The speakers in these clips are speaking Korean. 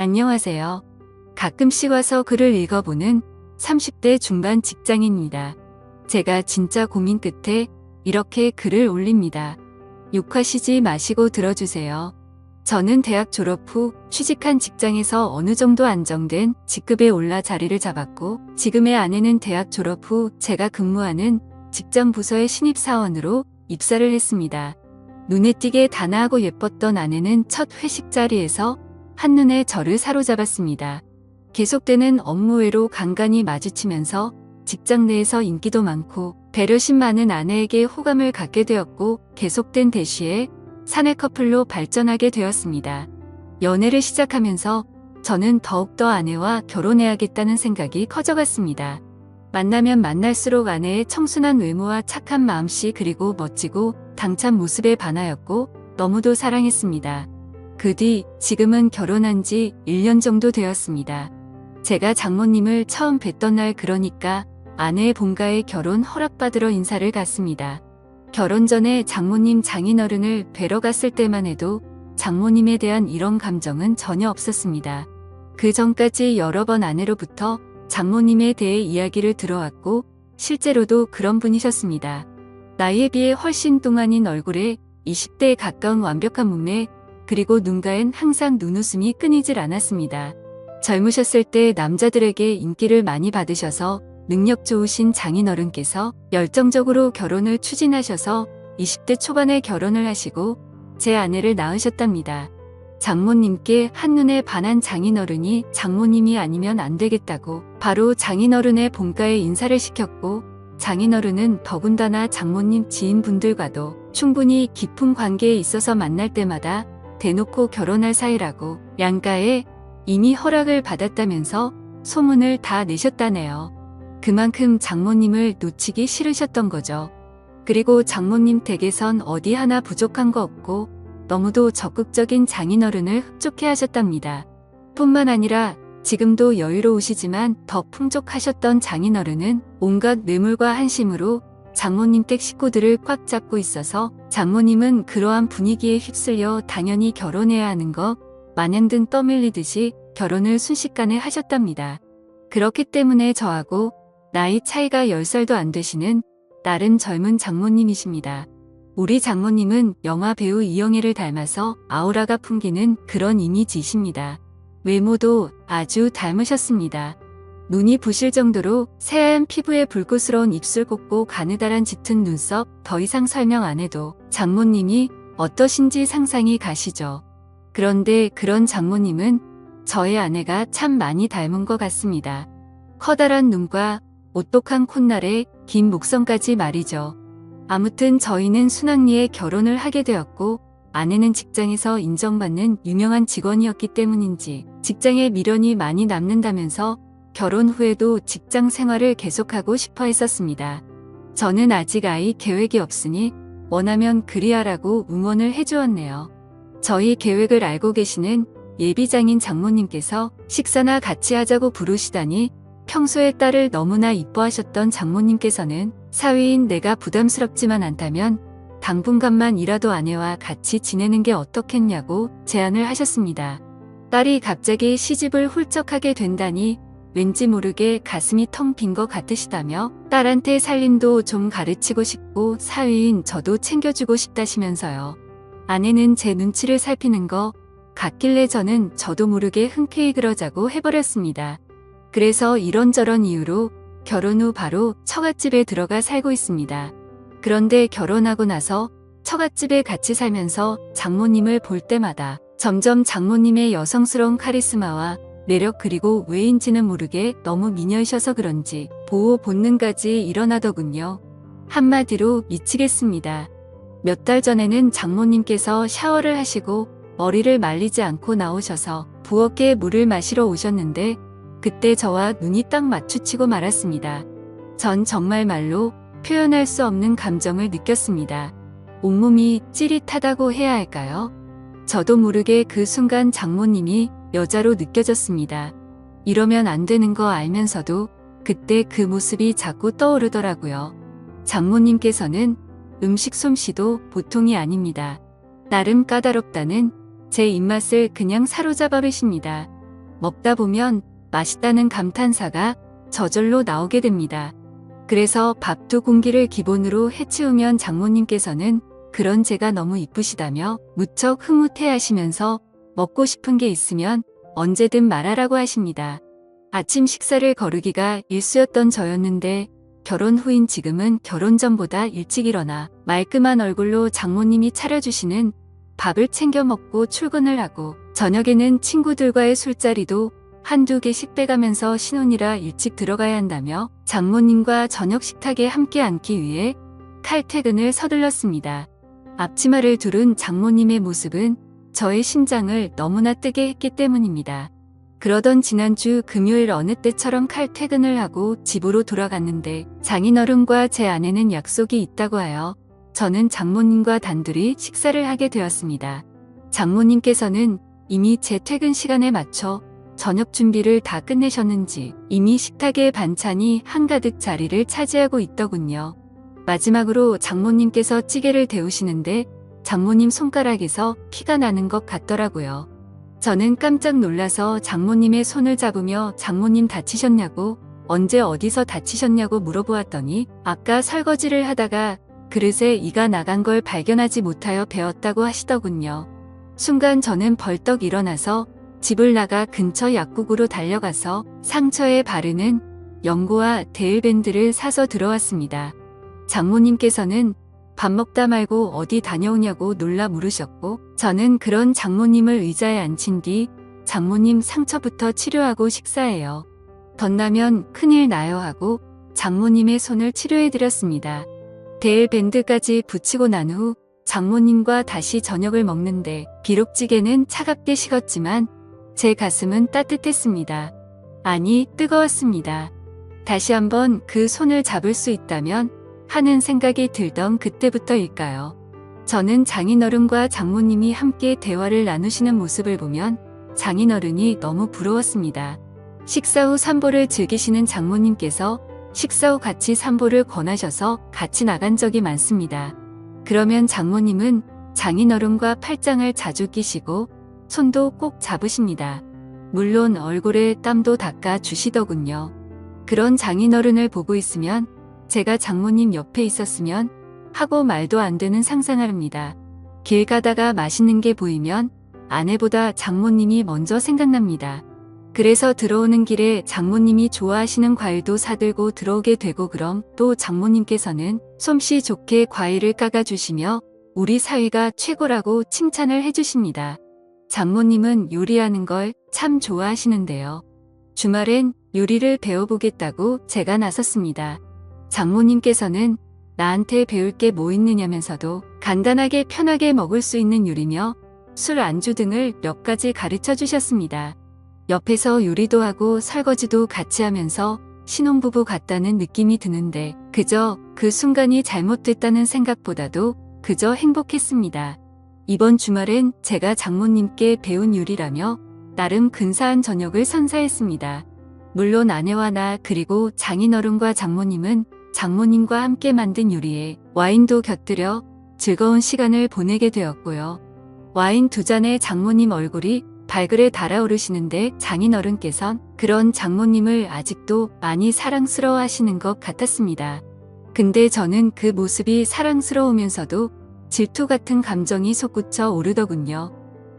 안녕하세요. 가끔씩 와서 글을 읽어보는 30대 중반 직장인입니다. 제가 진짜 고민 끝에 이렇게 글을 올립니다. 욕하시지 마시고 들어주세요. 저는 대학 졸업 후 취직한 직장에서 어느 정도 안정된 직급에 올라 자리를 잡았고 지금의 아내는 대학 졸업 후 제가 근무하는 직장 부서의 신입사원으로 입사를 했습니다. 눈에 띄게 단아하고 예뻤던 아내는 첫 회식 자리에서 한눈에 저를 사로잡았습니다. 계속되는 업무회로 간간히 마주치면서 직장 내에서 인기도 많고 배려심 많은 아내에게 호감을 갖게 되었고 계속된 대시에 사내 커플로 발전하게 되었습니다. 연애를 시작하면서 저는 더욱더 아내와 결혼해야겠다는 생각이 커져갔습니다. 만나면 만날수록 아내의 청순한 외모와 착한 마음씨 그리고 멋지고 당찬 모습에 반하였고 너무도 사랑했습니다. 그 뒤 지금은 결혼한 지 1년 정도 되었습니다. 제가 장모님을 처음 뵀던 날 그러니까 아내의 본가에 결혼 허락받으러 인사를 갔습니다. 결혼 전에 장모님 장인어른을 뵈러 갔을 때만 해도 장모님에 대한 이런 감정은 전혀 없었습니다. 그 전까지 여러 번 아내로부터 장모님에 대해 이야기를 들어왔고 실제로도 그런 분이셨습니다. 나이에 비해 훨씬 동안인 얼굴에 20대에 가까운 완벽한 몸매 그리고 눈가엔 항상 눈웃음이 끊이질 않았습니다. 젊으셨을 때 남자들에게 인기를 많이 받으셔서 능력 좋으신 장인어른께서 열정적으로 결혼을 추진하셔서 20대 초반에 결혼을 하시고 제 아내를 낳으셨답니다. 장모님께 한눈에 반한 장인어른이 장모님이 아니면 안 되겠다고 바로 장인어른의 본가에 인사를 시켰고 장인어른은 더군다나 장모님 지인분들과도 충분히 깊은 관계에 있어서 만날 때마다 대놓고 결혼할 사이라고 양가에 이미 허락을 받았다면서 소문을 다 내셨다네요. 그만큼 장모님을 놓치기 싫으셨던 거죠. 그리고 장모님 댁에선 어디 하나 부족한 거 없고 너무도 적극적인 장인어른을 흡족해 하셨답니다. 뿐만 아니라 지금도 여유로우시지만 더 풍족하셨던 장인어른은 온갖 뇌물과 한심으로 장모님 댁 식구들을 꽉 잡고 있어서 장모님은 그러한 분위기에 휩쓸려 당연히 결혼해야 하는 거 마냥 등 떠밀리듯이 결혼을 순식간에 하셨답니다. 그렇기 때문에 저하고 나이 차이가 10살도 안 되시는 나름 젊은 장모님이십니다. 우리 장모님은 영화 배우 이영애를 닮아서 아우라가 풍기는 그런 이미지이십니다. 외모도 아주 닮으셨습니다. 눈이 부실 정도로 새하얀 피부에 불꽃스러운 입술 곱고 가느다란 짙은 눈썹 더 이상 설명 안 해도 장모님이 어떠신지 상상이 가시죠. 그런데 그런 장모님은 저의 아내가 참 많이 닮은 것 같습니다. 커다란 눈과 오똑한 콧날에 긴 목선까지 말이죠. 아무튼 저희는 순학리에 결혼을 하게 되었고 아내는 직장에서 인정받는 유명한 직원이었기 때문인지 직장에 미련이 많이 남는다면서 결혼 후에도 직장 생활을 계속하고 싶어 했었습니다. 저는 아직 아이 계획이 없으니 원하면 그리하라고 응원을 해주었네요. 저희 계획을 알고 계시는 예비장인 장모님께서 식사나 같이 하자고 부르시다니 평소에 딸을 너무나 이뻐하셨던 장모님께서는 사위인 내가 부담스럽지만 않다면 당분간만이라도 아내와 같이 지내는 게 어떻겠냐고 제안을 하셨습니다. 딸이 갑자기 시집을 훌쩍하게 된다니 왠지 모르게 가슴이 텅 빈 것 같으시다며 딸한테 살림도 좀 가르치고 싶고 사위인 저도 챙겨주고 싶다시면서요. 아내는 제 눈치를 살피는 거 같길래 저는 저도 모르게 흔쾌히 그러자고 해버렸습니다. 그래서 이런저런 이유로 결혼 후 바로 처갓집에 들어가 살고 있습니다. 그런데 결혼하고 나서 처갓집에 같이 살면서 장모님을 볼 때마다 점점 장모님의 여성스러운 카리스마와 매력 그리고 왜인지는 모르게 너무 미녀이셔서 그런지 보호 본능까지 일어나더군요. 한마디로 미치겠습니다. 몇 달 전에는 장모님께서 샤워를 하시고 머리를 말리지 않고 나오셔서 부엌에 물을 마시러 오셨는데 그때 저와 눈이 딱 마주치고 말았습니다. 전 정말 말로 표현할 수 없는 감정을 느꼈습니다. 온몸이 찌릿하다고 해야 할까요? 저도 모르게 그 순간 장모님이 여자로 느껴졌습니다. 이러면 안 되는 거 알면서도 그때 그 모습이 자꾸 떠오르더라고요. 장모님께서는 음식 솜씨도 보통이 아닙니다. 나름 까다롭다는 제 입맛을 그냥 사로잡아 계십니다. 먹다 보면 맛있다는 감탄사가 저절로 나오게 됩니다. 그래서 밥 두 공기를 기본으로 해치우면 장모님께서는 그런 제가 너무 이쁘시다며 무척 흐뭇해 하시면서 먹고 싶은 게 있으면 언제든 말하라고 하십니다. 아침 식사를 거르기가 일수였던 저였는데 결혼 후인 지금은 결혼 전보다 일찍 일어나 말끔한 얼굴로 장모님이 차려주시는 밥을 챙겨 먹고 출근을 하고 저녁에는 친구들과의 술자리도 한두 개씩 빼가면서 신혼이라 일찍 들어가야 한다며 장모님과 저녁 식탁에 함께 앉기 위해 칼퇴근을 서둘렀습니다. 앞치마를 두른 장모님의 모습은 저의 심장을 너무나 뜨게 했기 때문입니다. 그러던 지난주 금요일 어느 때처럼 칼 퇴근을 하고 집으로 돌아갔는데 장인어른과 제 아내는 약속이 있다고 하여 저는 장모님과 단둘이 식사를 하게 되었습니다. 장모님께서는 이미 제 퇴근 시간에 맞춰 저녁 준비를 다 끝내셨는지 이미 식탁에 반찬이 한가득 자리를 차지하고 있더군요. 마지막으로 장모님께서 찌개를 데우시는데 장모님 손가락에서 피가 나는 것 같더라고요. 저는 깜짝 놀라서 장모님의 손을 잡으며 장모님 다치셨냐고 언제 어디서 다치셨냐고 물어보았더니 아까 설거지를 하다가 그릇에 이가 나간 걸 발견하지 못하여 배웠다고 하시더군요. 순간 저는 벌떡 일어나서 집을 나가 근처 약국으로 달려가서 상처에 바르는 연고와 데일밴드를 사서 들어왔습니다. 장모님께서는 밥 먹다 말고 어디 다녀오냐고 놀라 물으셨고 저는 그런 장모님을 의자에 앉힌 뒤 장모님 상처부터 치료하고 식사해요. 덧나면 큰일 나요 하고 장모님의 손을 치료해드렸습니다. 데일 밴드까지 붙이고 난 후 장모님과 다시 저녁을 먹는데 비록 찌개는 차갑게 식었지만 제 가슴은 따뜻했습니다. 아니 뜨거웠습니다. 다시 한번 그 손을 잡을 수 있다면 하는 생각이 들던 그때부터일까요? 저는 장인어른과 장모님이 함께 대화를 나누시는 모습을 보면 장인어른이 너무 부러웠습니다. 식사 후 산보를 즐기시는 장모님께서 식사 후 같이 산보를 권하셔서 같이 나간 적이 많습니다. 그러면 장모님은 장인어른과 팔짱을 자주 끼시고 손도 꼭 잡으십니다. 물론 얼굴에 땀도 닦아 주시더군요. 그런 장인어른을 보고 있으면 제가 장모님 옆에 있었으면 하고 말도 안 되는 상상을 합니다. 길 가다가 맛있는 게 보이면 아내보다 장모님이 먼저 생각납니다. 그래서 들어오는 길에 장모님이 좋아하시는 과일도 사들고 들어오게 되고 그럼 또 장모님께서는 솜씨 좋게 과일을 까가주시며 우리 사위가 최고라고 칭찬을 해주십니다. 장모님은 요리하는 걸 참 좋아하시는데요. 주말엔 요리를 배워보겠다고 제가 나섰습니다. 장모님께서는 나한테 배울 게 뭐 있느냐면서도 간단하게 편하게 먹을 수 있는 요리며 술 안주 등을 몇 가지 가르쳐 주셨습니다. 옆에서 요리도 하고 설거지도 같이 하면서 신혼부부 같다는 느낌이 드는데 그저 그 순간이 잘못됐다는 생각보다도 그저 행복했습니다. 이번 주말엔 제가 장모님께 배운 요리라며 나름 근사한 저녁을 선사했습니다. 물론 아내와 나 그리고 장인어른과 장모님은 장모님과 함께 만든 요리에 와인도 곁들여 즐거운 시간을 보내게 되었고요. 와인 두 잔에 장모님 얼굴이 발그레 달아오르시는데 장인어른께선 그런 장모님을 아직도 많이 사랑스러워 하시는 것 같았습니다. 근데 저는 그 모습이 사랑스러우면서도 질투 같은 감정이 솟구쳐 오르더군요.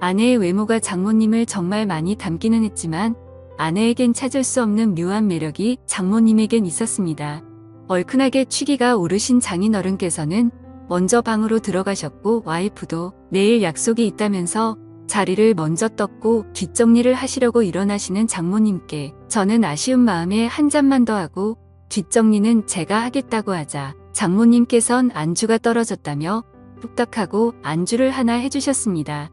아내의 외모가 장모님을 정말 많이 닮기는 했지만 아내에겐 찾을 수 없는 묘한 매력이 장모님에겐 있었습니다. 얼큰하게 취기가 오르신 장인어른께서는 먼저 방으로 들어가셨고 와이프도 내일 약속이 있다면서 자리를 먼저 떴고 뒷정리를 하시려고 일어나시는 장모님께 저는 아쉬운 마음에 한 잔만 더 하고 뒷정리는 제가 하겠다고 하자 장모님께선 안주가 떨어졌다며 뚝딱하고 안주를 하나 해주셨습니다.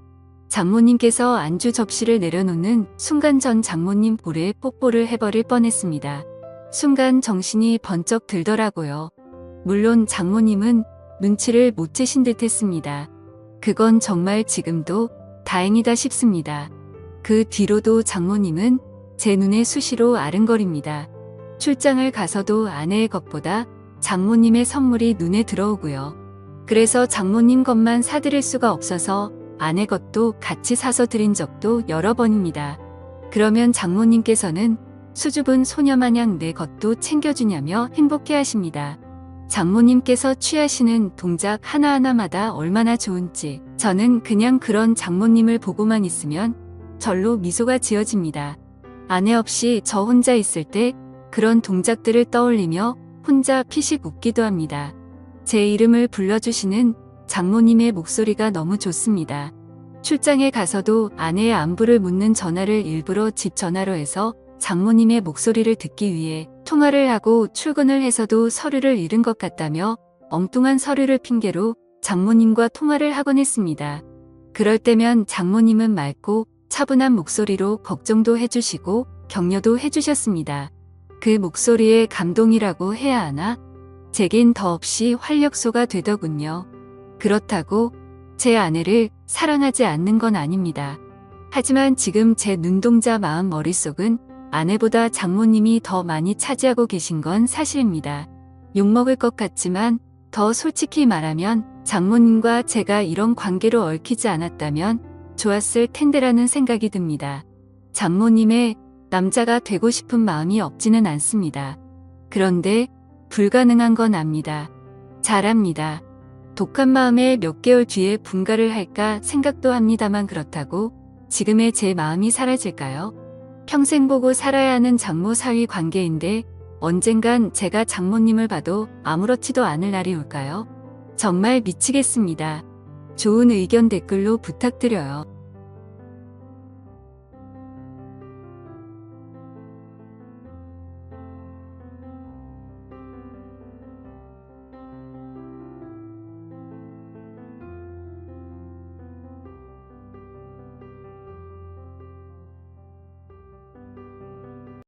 장모님께서 안주 접시를 내려놓는 순간 전 장모님 볼에 뽀뽀를 해버릴 뻔했습니다. 순간 정신이 번쩍 들더라고요. 물론 장모님은 눈치를 못 채신 듯 했습니다. 그건 정말 지금도 다행이다 싶습니다. 그 뒤로도 장모님은 제 눈에 수시로 아른거립니다. 출장을 가서도 아내의 것보다 장모님의 선물이 눈에 들어오고요. 그래서 장모님 것만 사드릴 수가 없어서 아내 것도 같이 사서 드린 적도 여러 번입니다. 그러면 장모님께서는 수줍은 소녀마냥 내 것도 챙겨주냐며 행복해 하십니다. 장모님께서 취하시는 동작 하나하나마다 얼마나 좋은지 저는 그냥 그런 장모님을 보고만 있으면 절로 미소가 지어집니다. 아내 없이 저 혼자 있을 때 그런 동작들을 떠올리며 혼자 피식 웃기도 합니다. 제 이름을 불러주시는 장모님의 목소리가 너무 좋습니다. 출장에 가서도 아내의 안부를 묻는 전화를 일부러 집 전화로 해서 장모님의 목소리를 듣기 위해 통화를 하고 출근을 해서도 서류를 잃은 것 같다며 엉뚱한 서류를 핑계로 장모님과 통화를 하곤 했습니다. 그럴 때면 장모님은 맑고 차분한 목소리로 걱정도 해주시고 격려도 해주셨습니다. 그 목소리에 감동이라고 해야 하나? 제겐 더없이 활력소가 되더군요. 그렇다고 제 아내를 사랑하지 않는 건 아닙니다. 하지만 지금 제 눈동자 마음 머릿속은 아내보다 장모님이 더 많이 차지하고 계신 건 사실입니다. 욕먹을 것 같지만 더 솔직히 말하면 장모님과 제가 이런 관계로 얽히지 않았다면 좋았을 텐데라는 생각이 듭니다. 장모님의 남자가 되고 싶은 마음이 없지는 않습니다. 그런데 불가능한 건 압니다. 잘합니다. 독한 마음에 몇 개월 뒤에 분가를 할까 생각도 합니다만 그렇다고 지금의 제 마음이 사라질까요? 평생 보고 살아야 하는 장모 사위 관계인데 언젠간 제가 장모님을 봐도 아무렇지도 않을 날이 올까요? 정말 미치겠습니다. 좋은 의견 댓글로 부탁드려요.